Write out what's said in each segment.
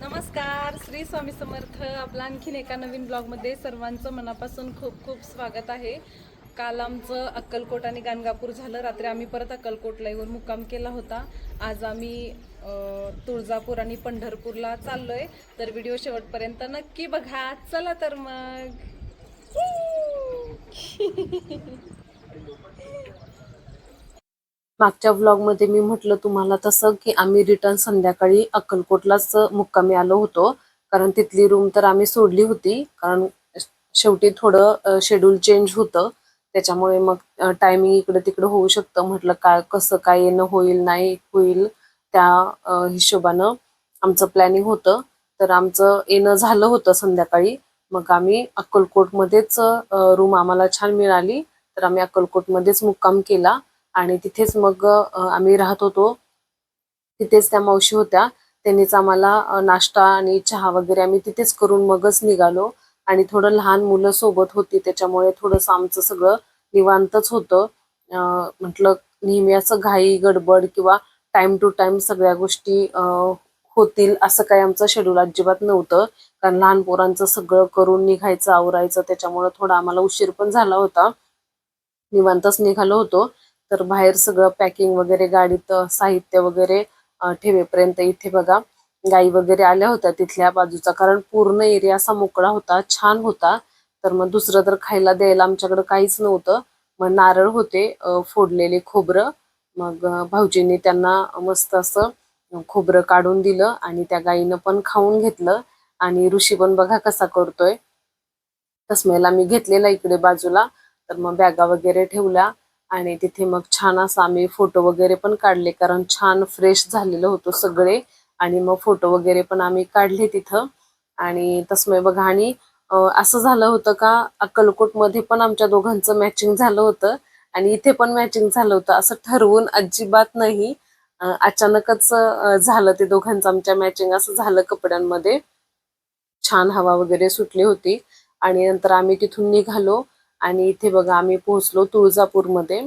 नमस्कार श्री स्वामी समर्थ. आपला आणखीन एका नवीन ब्लॉगमध्ये सर्वांचं मनापासून खूप खूप स्वागत आहे. काल आमचं अक्कलकोट आणि गाणगापूर झालं. रात्री आम्ही परत अक्कलकोटला येऊन मुक्काम केला होता. आज आम्ही तुळजापूर आणि पंढरपूरला चाललोय. तर व्हिडिओ शेवटपर्यंत नक्की बघा. चला तर मग. मागच्या व्लॉगमध्ये मी म्हटलं तुम्हाला तसं की आम्ही रिटर्न संध्याकाळी अक्कलकोटलाच मुक्कामी आलो होतो. कारण तिथली रूम तर आम्ही सोडली होती. कारण शेवटी थोडं शेड्यूल चेंज होतं. त्याच्यामुळे मग टायमिंग इकडे तिकडे होऊ शकतं. म्हटलं काय कसं काय येणं होईल नाही होईल त्या हिशोबानं आमचं प्लॅनिंग होतं. तर आमचं येणं झालं होतं संध्याकाळी. मग आम्ही अक्कलकोटमध्येच रूम आम्हाला छान मिळाली. तर आम्ही अक्कलकोटमध्येच मुक्काम केला. आणि तिथेच मग आम्ही राहत होतो. तिथेच त्या मावशी होत्या. त्यांनीच आम्हाला नाश्ता आणि चहा वगैरे आम्ही तिथेच करून मगच निघालो. आणि थोडं लहान मुलं सोबत होती त्याच्यामुळे थोडंसं आमचं सगळं निवांतच होतं. म्हटलं नेहमी असं घाई गडबड किंवा टाइम टू टाइम सगळ्या गोष्टी होतील असं काही आमचं शेड्यूल अजिबात नव्हतं. कारण लहान पोरांचं सगळं करून निघायचं आवरायचं त्याच्यामुळे थोडा आम्हाला उशीर पण झाला होता. निवांतच निघालो होतो. तर बाहेर सगळं पॅकिंग वगैरे गाडीत साहित्य वगैरे ठेवेपर्यंत इथे बघा. गाई वगैरे आल्या होत्या तिथल्या बाजूचा कारण पूर्ण एरिया असा मोकळा होता छान होता. तर मग दुसरं तर खायला द्यायला आमच्याकडे काहीच नव्हतं. मग नारळ होते फोडलेले खोबरं. मग भाऊजींनी त्यांना मस्त असं खोबरं काढून दिलं आणि त्या गाईनं पण खाऊन घेतलं. आणि ऋषी पण बघा कसा करतोय. तसमेला मी घेतलेला इकडे बाजूला. तर मग बॅगा वगैरे ठेवल्या. आणि तिथे मग छान असं आम्ही फोटो वगैरे पण काढले कारण छान फ्रेश झालेलं होतं सगळे. आणि मग फोटो वगैरे पण आम्ही काढले तिथं. आणि तसमय बघा आणि असं झालं होतं का अक्कलकोटमध्ये पण आमच्या दोघांचं मॅचिंग झालं होतं. आणि इथे पण मॅचिंग झालं होतं. असं ठरवून अजिबात नाही. अचानकच झालं ते दोघांचं आमच्या मॅचिंग असं झालं कपड्यांमध्ये. छान हवा वगैरे सुटली होती. आणि नंतर आम्ही तिथून निघालो. आणि इथे बघा आम्ही पोहोचलो तुळजापूरमध्ये.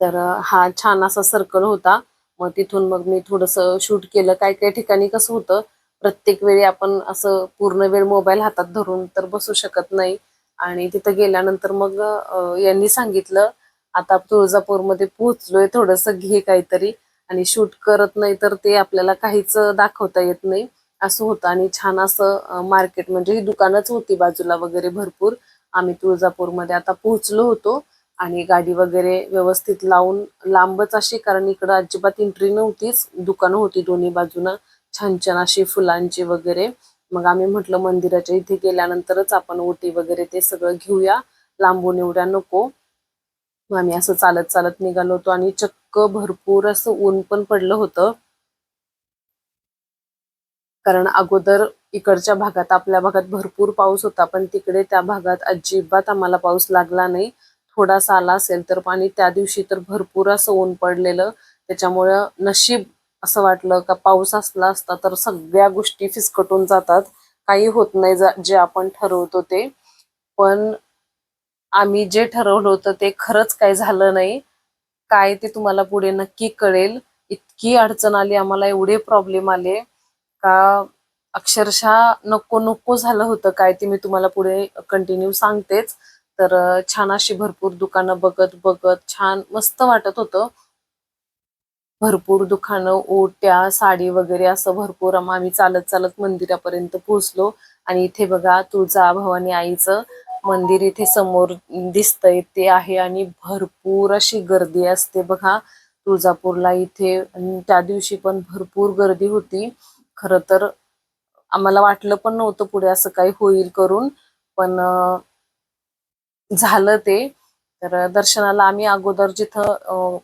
तर हा छान असा सर्कल होता. मग तिथून मग मी थोडस शूट केलं. काही काही ठिकाणी कसं होतं प्रत्येक वेळी आपण असं पूर्ण वेळ मोबाईल हातात धरून तर बसू शकत नाही. आणि तिथं गेल्यानंतर मग यांनी सांगितलं आता तुळजापूरमध्ये पोहोचलोय थोडस घे काहीतरी. आणि शूट करत नाही तर ते आपल्याला काहीच दाखवता येत नाही. असं होतं. आणि छान असं मार्केट म्हणजे ही दुकानच होती बाजूला वगैरे भरपूर. आम्ही तुळजापूरमध्ये आता पोहोचलो होतो आणि गाडी वगैरे व्यवस्थित लावून लांबच अशी कारण इकडं अजिबात एंट्री नव्हतीच दुकानं होती दोन्ही बाजूनं छान छान अशी फुलांची वगैरे. मग आम्ही म्हटलं मंदिराच्या इथे गेल्यानंतरच आपण ओटी वगैरे ते सगळं घेऊया लांबून एवढ्या नको. मग आम्ही असं चालत चालत निघालो होतो आणि चक्क भरपूर असं ऊन पण पडलं होतं. कारण अगोदर इकडच्या भागात आपल्या भागात भरपूर पाऊस होता पण तिकडे त्या भागात अजिबात आम्हाला पाऊस लागला नाही. थोडासा आला असेल तर पाणी त्या दिवशी तर भरपूर असं ऊन पडलेलं. त्याच्यामुळं नशीब असं वाटलं का पाऊस असला असता तर सगळ्या गोष्टी फिसकटून जातात. काही होत नाही जा- जे आपण ठरवतो ते. पण आम्ही जे ठरवलं होतं ते खरंच काही झालं नाही. काय ते तुम्हाला पुढे नक्की कळेल. इतकी अडचण आली आम्हाला एवढे प्रॉब्लेम आले. का अक्षरशः नको नको झालं होतं काय ते मी तुम्हाला पुढे कंटिन्यू सांगतेच. तर छान अशी भरपूर दुकानं बघत बघत छान मस्त वाटत होतं. भरपूर दुकानं ओट्या साडी वगैरे असं भरपूर आम्ही चालत चालत मंदिरापर्यंत पोहोचलो. आणि इथे बघा तुळजा भवानी आईचं मंदिर इथे समोर दिसतंय ते आहे. आणि भरपूर अशी गर्दी असते बघा. तुळजापूरला इथे त्या दिवशी पण भरपूर गर्दी होती. खरं तर आम्हाला वाटलं पण नव्हतं पुढे असं काही होईल करून पण झालं ते. तर दर्शनाला आम्ही अगोदर जिथं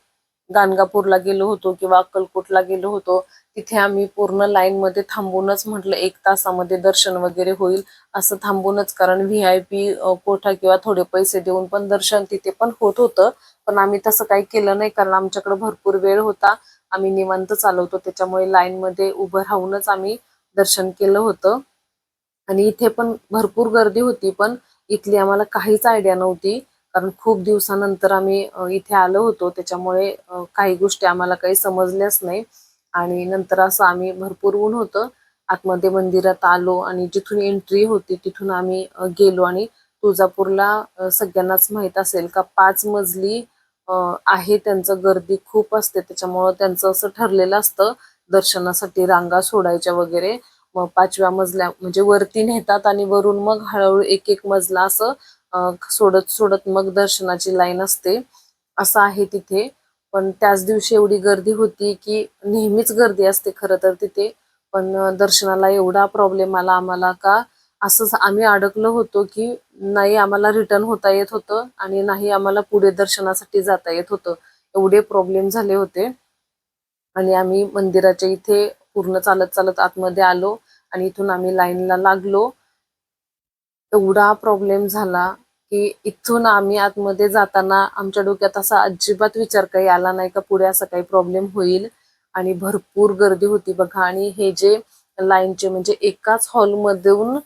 गाणगापूरला गेलो होतो किंवा अक्कलकोटला गेलो होतो तिथे आम्ही पूर्ण लाईन मध्ये थांबूनच म्हटलं एक तासामध्ये दर्शन वगैरे होईल असं थांबूनच. कारण व्ही आय पी कोठा किंवा थोडे पैसे देऊन पण दर्शन तिथे पण होत होतं. पण आम्ही तसं काही केलं नाही कारण आमच्याकडे भरपूर वेळ होता. आम्ही निवांत चालवतो त्याच्यामुळे लाईन मध्ये उभं राहूनच आम्ही दर्शन केलं होतं. आणि इथे पण भरपूर गर्दी होती पण इथली आम्हाला काहीच आयडिया नव्हती. कारण खूप दिवसानंतर आम्ही इथे आलो होतो. त्याच्यामुळे काही गोष्टी आम्हाला काही समजल्याच नाही. आणि नंतर असं आम्ही भरपूर ऊन होतं. आतमध्ये मंदिरात आलो आणि जिथून एंट्री होती तिथून आम्ही गेलो. आणि तुळजापूरला सगळ्यांनाच माहीत असेल का पाच मजली आहे त्यांचं गर्दी खूप असते. त्याच्यामुळं त्यांचं असं ठरलेलं असतं. दर्शनासाठी रांगा सोडायच्या वगैरे मग पाचव्या मजल्या म्हणजे वरती नेतात आणि वरून मग हळूहळू एक एक मजला असं सोडत सोडत मग दर्शनाची लाईन असते. असं आहे तिथे. पण त्याच दिवशी एवढी गर्दी होती की नेहमीच गर्दी असते खरं तर तिथे. पण दर्शनाला एवढा प्रॉब्लेम आला आम्हाला का असंच आम्ही अडकलो होतो की नाही आम्हाला रिटर्न होता येत होतं आणि नाही आम्हाला पुढे दर्शनासाठी जाता येत होतं. एवढे प्रॉब्लेम झाले होते. आणि आम्ही मंदिराच्या इथे पूर्ण चालत चालत आतमध्ये आलो आणि इथून आम्ही लाईनला लागलो. एवढा प्रॉब्लेम झाला की इथून आम्ही आतमध्ये जाताना आमच्या डोक्यात असा अजिबात विचार काही आला नाही का पुढे असा काही प्रॉब्लेम होईल. आणि भरपूर गर्दी होती बघा. आणि हे जे लाईनचे म्हणजे एकाच हॉलमधून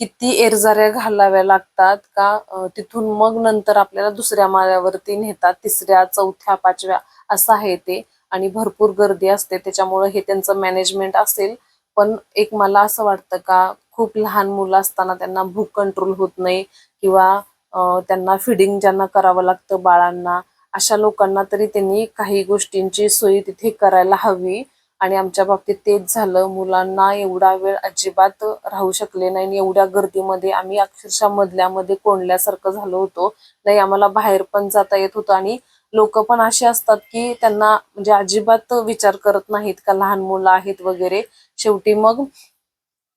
किती एरझाऱ्या घालाव्या लागतात का तिथून मग नंतर आपल्याला दुसऱ्या माळ्यावरती नेतात तिसऱ्या चौथ्या पाचव्या असं आहे ते. आणि भरपूर गर्दी असते त्याच्यामुळं हे त्यांचं मॅनेजमेंट असेल. पण एक मला असं वाटतं का खूप लहान मुलं असताना त्यांना भूक कंट्रोल होत नाही किंवा त्यांना फिडिंग ज्यांना करावं लागतं बाळांना अशा लोकांना तरी त्यांनी काही गोष्टींची सोयी तिथे करायला हवी. आणि आमच्या बाबतीत तेच झालं. मुलांना एवढा वेळ अजिबात राहू शकले नाही आणि एवढ्या गर्दीमध्ये आम्ही अक्षरशः मधल्यामध्ये कोंडल्यासारखं झालो होतो. नाही आम्हाला बाहेर पण जाता येत होतं आणि लोक पण असे असतात की त्यांना म्हणजे अजिबात विचार करत नाहीत का लहान मुलं आहेत वगैरे. शेवटी मग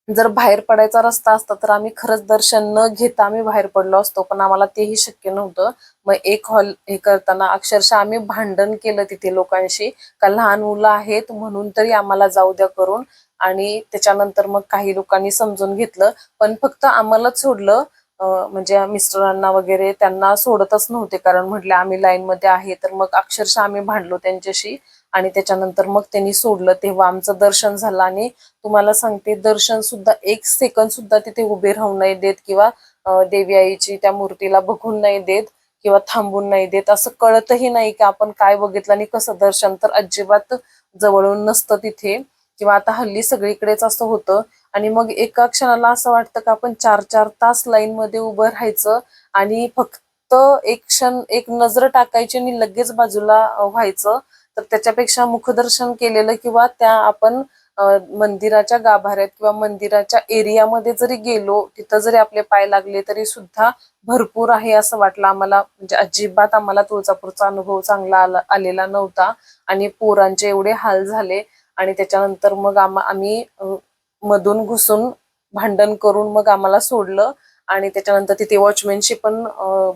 जर बाहेर पडायचा रस्ता असता तर आम्ही खरंच दर्शन न घेता आम्ही बाहेर पडलो असतो. पण आम्हाला तेही शक्य नव्हतं. मग एक हॉल हे करताना अक्षरशः आम्ही भांडण केलं तिथे लोकांशी. का लहान मुलं आहेत म्हणून तरी आम्हाला जाऊ द्या करून. आणि त्याच्यानंतर मग काही लोकांनी समजून घेतलं. पण फक्त आम्हालाच सोडलं. म्हणजे मिस्टरांना वगैरे त्यांना सोडतच नव्हते कारण म्हटलं आम्ही लाईन मध्ये आहे तर मग अक्षरशः आम्ही भांडलो त्यांच्याशी आणि त्याच्यानंतर मग त्यांनी सोडलं. तेव्हा आमचं दर्शन झालं आणि तुम्हाला सांगते दर्शन सुद्धा एक सेकंद सुद्धा तिथे उभे राहून नाही देत किंवा देवी आईची त्या मूर्तीला बघून नाही देत किंवा थांबून नाही देत. असं कळतही नाही की आपण काय बघितलं आणि कसं दर्शन. तर अजिबात जवळून नसतं तिथे. किंवा आता हल्ली सगळीकडेच असं होतं. आणि मग एका क्षणाला असं वाटतं का आपण चार चार तास लाईन मध्ये उभं राहायचं आणि फक्त एक क्षण एक नजर टाकायची आणि लगेच बाजूला व्हायचं. तर त्याच्यापेक्षा मुखदर्शन केलेलं किंवा त्या आपण मंदिराच्या गाभाऱ्यात किंवा मंदिराच्या एरियामध्ये जरी गेलो तिथं जरी आपले पाय लागले तरी सुद्धा भरपूर आहे असं वाटलं आम्हाला. म्हणजे अजिबात आम्हाला तुळजापूरचा अनुभव चांगला आला आलेला नव्हता. आणि पोरांचे एवढे हाल झाले. आणि त्याच्यानंतर मग आम्हा आम्ही मधून घुसून भांडण करून मग आम्हाला सोडलं. आणि त्याच्यानंतर तिथे वॉचमॅनशी पण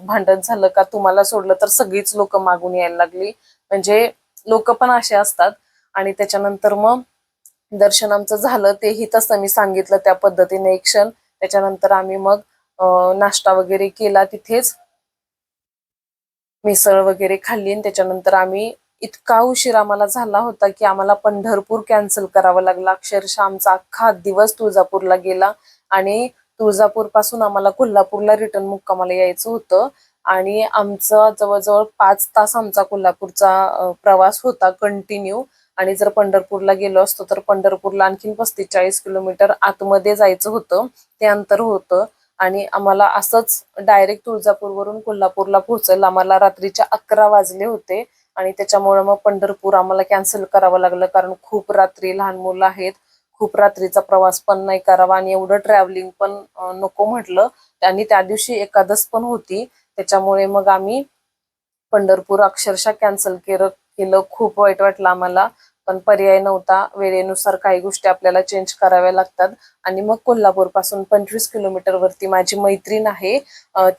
भांडण झालं का तुम्हाला सोडलं तर सगळीच लोक मागून यायला लागली. म्हणजे लोक पण असे असतात. आणि त्याच्यानंतर मग दर्शन आमचं झालं. तेही तसं मी सांगितलं त्या पद्धतीने एक क्षण. त्याच्यानंतर आम्ही मग नाश्ता वगैरे केला तिथेच. मिसळ वगैरे खाल्ली आणि त्याच्यानंतर आम्ही इतका उशीर आम्हाला झाला होता की आम्हाला पंढरपूर कॅन्सल करावं लागलं. अक्षरशः आमचा अख्खा दिवस तुळजापूरला गेला आणि तुळजापूरपासून आम्हाला कोल्हापूरला रिटर्न मुक्कामाला यायचं होतं. आणि आमचा जवळजवळ पाच तास आमचा कोल्हापूरचा प्रवास होता कंटिन्यू आणि जर पंढरपूरला गेलो असतो तर पंढरपूरला आणखीन पस्तीस चाळीस किलोमीटर आतमध्ये जायचं होतं. ते अंतर होतं. आणि आम्हाला असंच डायरेक्ट तुळजापूरवरून कोल्हापूरला पोहोचायला आम्हाला रात्रीच्या अकरा वाजले होते. आणि त्याच्यामुळे मग पंढरपूर आम्हाला कॅन्सल करावं लागलं. कारण खूप रात्री लहान मुलं आहेत. खूप रात्रीचा प्रवास पण नाही करावा आणि एवढं ट्रॅव्हलिंग पण नको म्हटलं. आणि त्या दिवशी एकादस पण होती. त्याच्यामुळे मग आम्ही पंढरपूर अक्षरशः कॅन्सल केलं केलं. खूप वाईट वाटलं आम्हाला. पण पर्याय नव्हता. वेळेनुसार काही गोष्टी आपल्याला चेंज कराव्या लागतात. आणि मग कोल्हापूरपासून पंचवीस किलोमीटर वरती माझी मैत्रीण आहे.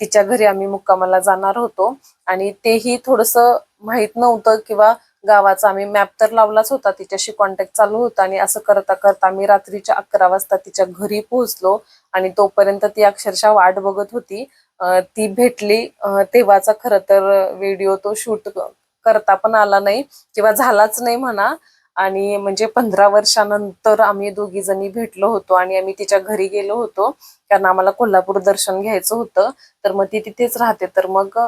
तिच्या घरी आम्ही मुक्कामाला जाणार होतो. आणि तेही थोडस माहीत नव्हतं किंवा गावाचा आम्ही मॅप तर लावलाच होता. तिच्याशी कॉन्टॅक्ट चालू होता आणि असं करता करता आम्ही रात्रीच्या अकरा वाजता तिच्या घरी पोहोचलो. आणि तोपर्यंत ती अक्षरशः वाट बघत होती. ती भेटली. तेव्हाचा खरं तर व्हिडिओ तो शूट करता पण आला नाही किंवा झालाच नाही म्हणा. आणि म्हणजे पंधरा वर्षानंतर आम्ही दोघी जणी भेटलो होतो आणि आम्ही तिच्या घरी गेलो होतो. कारण आम्हाला कोल्हापूर दर्शन घ्यायचं होतं. तर मग ती तिथेच राहते. तर मग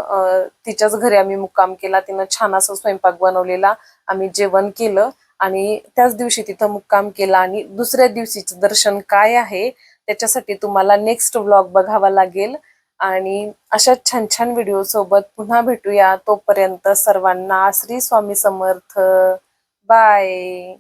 तिच्याच घरी आम्ही मुक्काम केला. तिनं छान असं स्वयंपाक बनवलेला. आम्ही जेवण केलं. आणि त्याच दिवशी तिथं मुक्काम केला. आणि दुसऱ्या दिवशीचं दर्शन काय आहे त्याच्यासाठी तुम्हाला नेक्स्ट व्लॉग बघावा लागेल. आणि अशा छान छान व्हिडिओ सोबत पुन्हा भेटूया. तोपर्यंत सर्वांना श्री स्वामी समर्थ. बाय